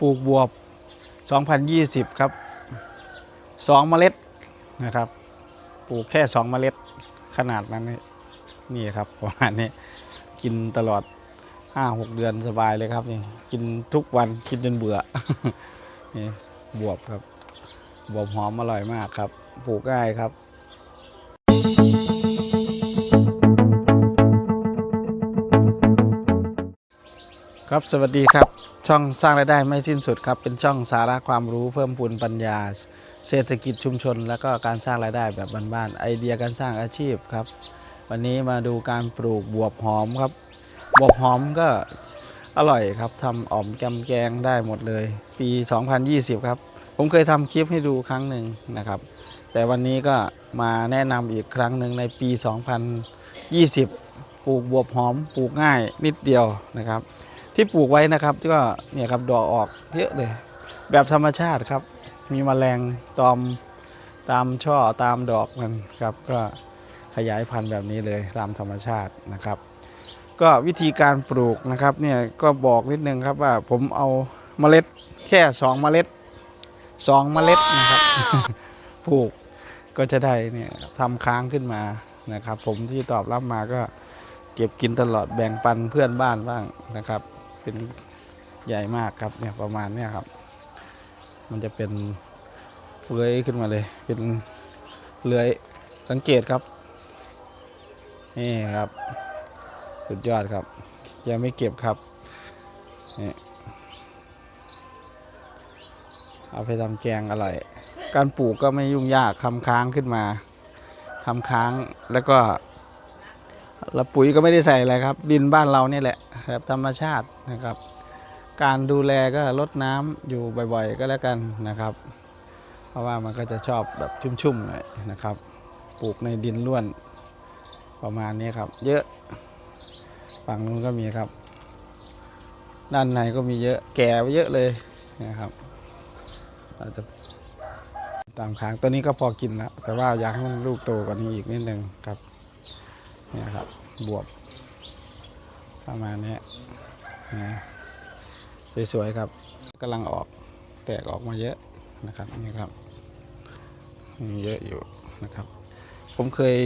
ปลูกบวบ 2020 ครับ 2 เมล็ดนะครับ ปลูกแค่ 2 เมล็ดขนาดนั้นนี่นี่ครับประมาณนี้กินตลอด 5-6 เดือนสบายเลยครับนี่กินทุกวันกินจนเบื่อนี่บวบครับ บวบหอมอร่อยมากครับ ปลูกง่ายครับ ครับสวัสดีครับ ช่องสร้างรายได้ไม่สิ้นสุดครับ เป็นช่องสาระความรู้เพิ่มพูนปัญญา เศรษฐกิจชุมชน แล้วก็การสร้างรายได้แบบบ้านๆไอเดียการสร้างอาชีพครับ วันนี้มาดูการปลูกบวบหอมครับ บวบหอมก็อร่อยครับทำอ่อมแกมแกงได้หมดเลย ปี 2020 ครับ ผมเคยทำคลิปให้ดูครั้งหนึ่งนะครับ แต่วันนี้ก็มาแนะนำอีกครั้งหนึ่งในปี 2020 ปลูกบวบหอมปลูกง่ายนิดเดียวนะครับ ที่ปลูกไว้นะครับก็เนี่ยครับดอกออกเยอะเลย แบบธรรมชาติครับ มีแมลงตอมตามช่อตามดอกมันครับ ก็ขยายพันธุ์แบบนี้เลยตามธรรมชาตินะครับ ก็วิธีการปลูกนะครับเนี่ยก็บอกนิดนึงครับว่าผมเอาเมล็ดแค่สองเมล็ดสองเมล็ดนะครับปลูกก็จะได้เนี่ยทำค้างขึ้นมานะครับ ผมที่ตอบรับมาก็เก็บกินตลอดแบ่งปันเพื่อนบ้านบ้างนะครับ เป็นใหญ่มากครับเนี่ยประมาณเนี้ยครับ มันจะเป็นเฟือยขึ้นมาเลย เป็นเลื้อยสังเกตครับ นี่ครับ สุดยอดครับ ยังไม่เก็บครับนี่เอาไปทำแกงอร่อย การปลูกก็ไม่ยุ่งยากทำค้างขึ้นมาทำค้างแล้วก็ แล้วปุ๋ยก็ไม่ได้ใส่อะไรครับ ดินบ้านเราเนี่ยแหละแบบธรรมชาตินะครับ การดูแลก็ลดน้ำอยู่บ่อยๆ ก็แล้วกันนะครับ เพราะว่ามันก็จะชอบแบบชุ่มๆหน่อยนะครับ ปลูกในดินร่วนประมาณนี้ครับ เยอะฝั่งนู้นก็มีครับ ด้านในก็มีเยอะแก่ไปเยอะเลยนะครับเราจะตามค้างตัวนี้ก็พอกินแล้วแต่ว่าอยากให้มันลูกโตกว่านี้อีกนิดนึงครับ นี่ครับ บวบ ประมาณนี้นะสวยๆครับกำลังออกแตกออกมาเยอะนะครับนี่ครับมีเยอะอยู่นะครับ ผมเคย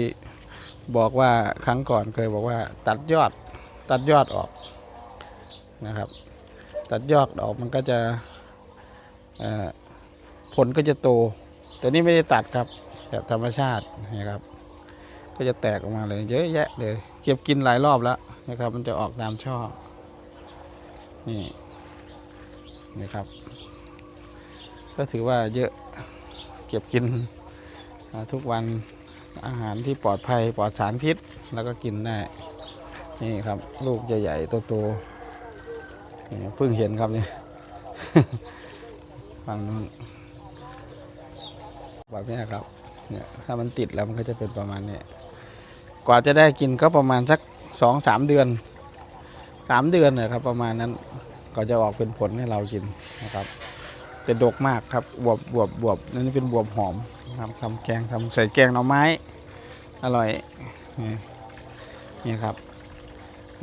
บอกว่าครั้งก่อนเคยบอกว่า ตัดยอดตัดยอดออกนะครับ ตัดยอดออกมันก็จะผลก็จะโต แต่นี่ไม่ได้ตัดครับแบบธรรมชาตินะครับ ก็จะแตกออกมาเลย เยอะแยะเลย เก็บกินหลายรอบแล้วนะครับ มันจะออกตามช่อนี่นะครับ ก็ถือว่าเยอะเก็บกินทุกวันอาหารที่ปลอดภัยปลอดสารพิษแล้วก็กินได้นี่ครับ ลูกใหญ่ๆโตๆนี่เพิ่งเห็นครับนี่ฝั่งนู้นแบบนี้ครับเนี่ยถ้ามันติดแล้วมันก็จะเป็นประมาณนี้ กว่าจะได้กินก็ประมาณสักสองสามเดือนสามเดือนนะครับประมาณนั้นก็จะออกเป็นผลให้เรากินนะครับแต่ดกมากครับบวบบวบบวบนั่นเป็นบวบหอมทำทำแกงทำใส่แกงหน่อไม้ อร่อยนี่ครับ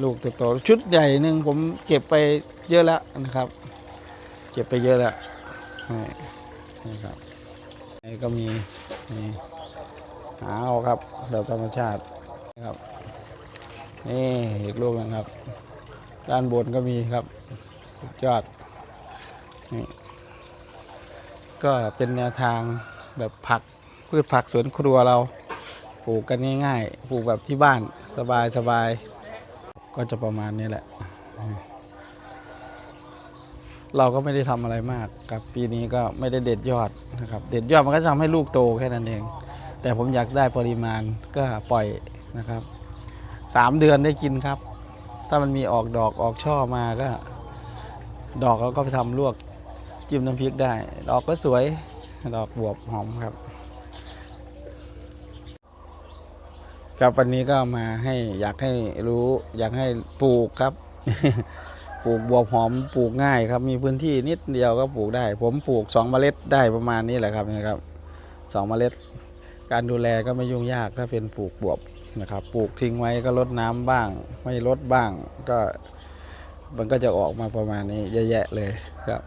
ลูกโตๆชุดใหญ่หนึ่งผมเก็บไปเยอะแล้วนะครับ เก็บไปเยอะแล้วนี่ครับนี่ก็มีนี่หาเอาครับแบบธรรมชาติ ครับนี่อีกลูกนึงครับ ด้านบนก็มีครับสุดยอดนี่ก็เป็นแนวทางแบบผักพืชผักสวนครัวเราปลูกกันง่ายๆปลูกแบบที่บ้านสบายสบายก็จะประมาณนี้แหละ เราก็ไม่ได้ทำอะไรมากกับปีนี้ก็ไม่ได้เด็ดยอดนะครับ เด็ดยอดมันก็จะทำให้ลูกโตแค่นั้นเอง แต่ผมอยากได้ปริมาณก็ปล่อย นะครับสามเดือนได้กินครับ ถ้ามันมีออกดอกออกช่อมาก็ ดอกเราก็ไปทำลวกจิ้มน้ำพริกได้ ดอกก็สวย ดอกบวบหอมครับ ครับวันนี้ก็มาให้อยากให้รู้ อยากให้ปลูกครับ ปลูกบวบหอมปลูกง่ายครับ มีพื้นที่นิดเดียวก็ปลูกได้ ผมปลูกสองเมล็ดได้ประมาณนี้แหละครับนะครับสองเมล็ด การดูแลก็ไม่ยุ่งยากถ้าเป็นปลูกบวบนะครับ ปลูกทิ้งไว้ก็ลดน้ำบ้าง ไม่ลดบ้างก็มันก็จะออกมาประมาณนี้เยอะแยะเลยครับ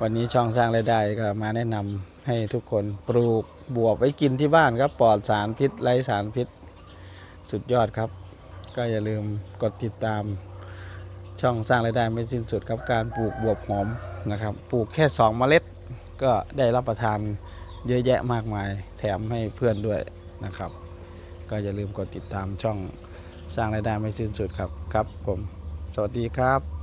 วันนี้ช่องสร้างรายได้ก็มาแนะนำให้ทุกคนปลูกบวบไว้กินที่บ้านครับปลอดสารพิษไร้สารพิษ สุดยอดครับ ก็อย่าลืมกดติดตาม ช่องสร้างรายได้ไม่สิ้นสุดครับการปลูกบวบหอมนะครับ ปลูกแค่ 2 เมล็ดก็ได้รับประทาน เยอะแยะมากมายแถมให้เพื่อนด้วยนะครับ ก็อย่าลืมกดติดตามช่องสร้างรายได้ไม่สิ้นสุดครับครับผม สวัสดีครับ